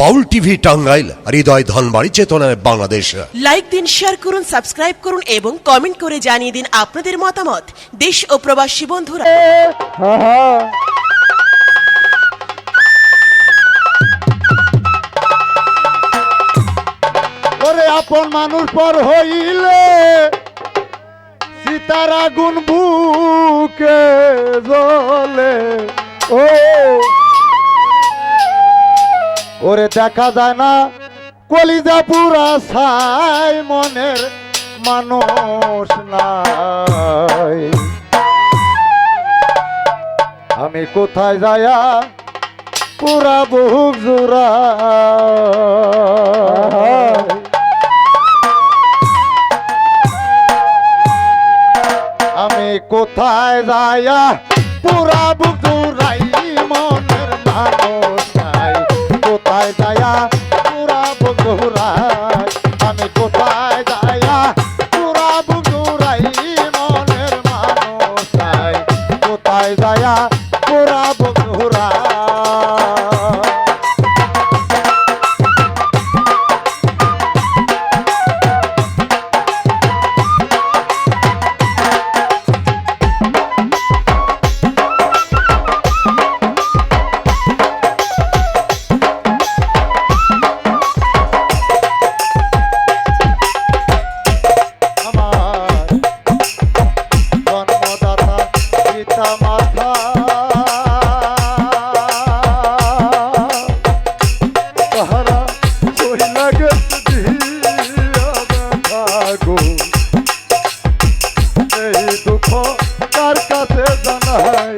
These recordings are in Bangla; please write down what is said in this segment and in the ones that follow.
বাউল টিভি টাঙ্গাইল হৃদয় ধনবাড়ি চেতনায় বাংলাদেশ। লাইক দিন শেয়ার করুন সাবস্ক্রাইব করুন এবং কমেন্ট করে জানিয়ে দিন আপনাদের মতামত। দেশ ও প্রবাসী বন্ধুরা। ওরে আপন মানুষ পর হইলে সীতার আগুন বুকে জ্বলে। ও ওরে দেখা যায় না, কলিজা পুরা সাই মনের মানুষ নাই। আমি কোথায় যায়া পুরা বুক জোড়া আমি কোথায় যায়া পুরা বুক কার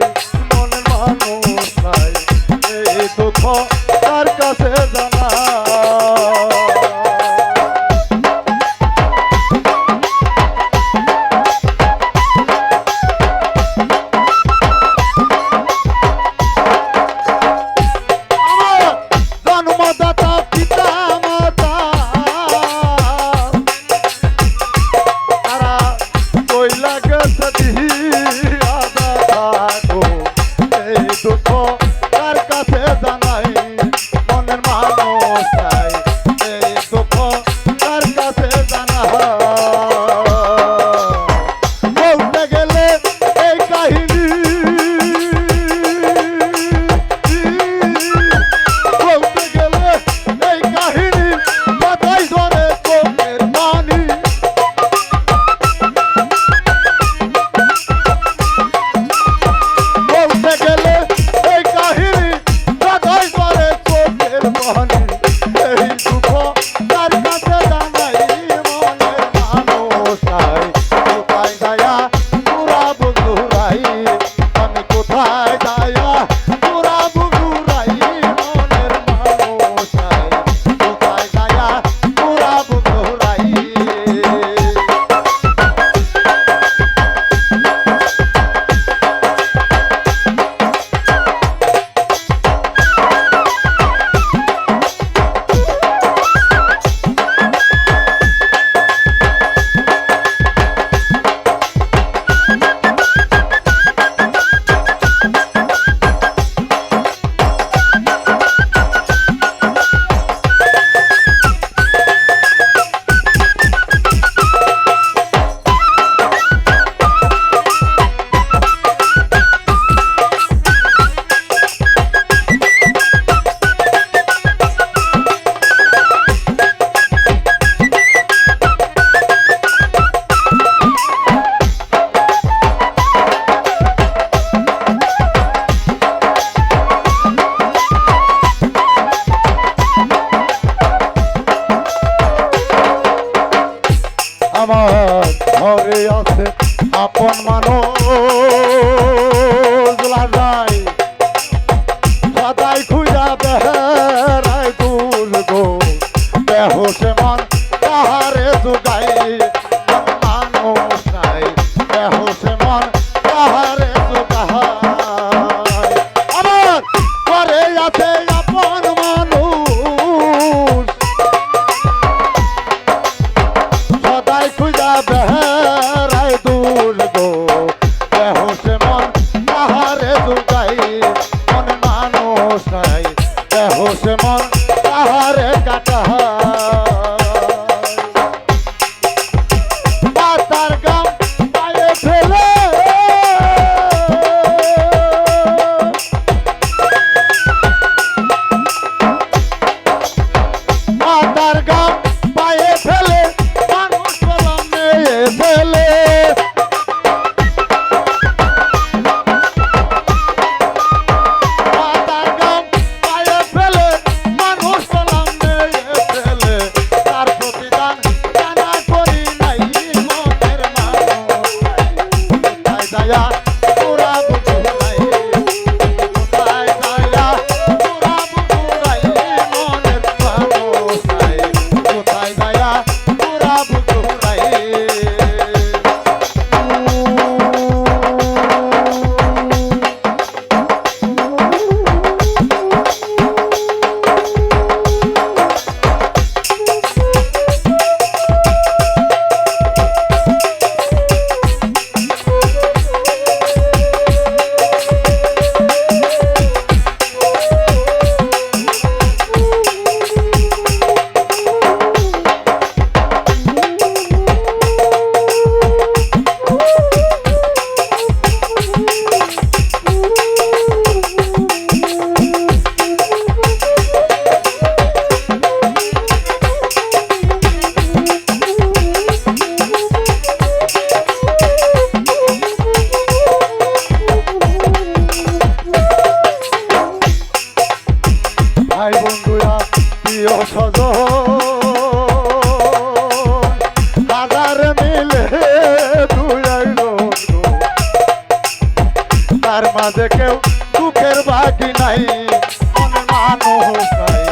দুঃখের বাকি নাই। মনে মানুষ নাই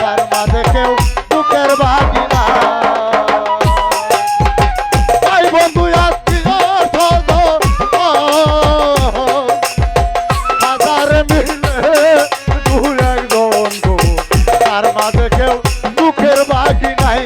তার মাঝে কেউ দুঃখের বাকি তার মাঝে কেউ দুঃখের বাকি নাই।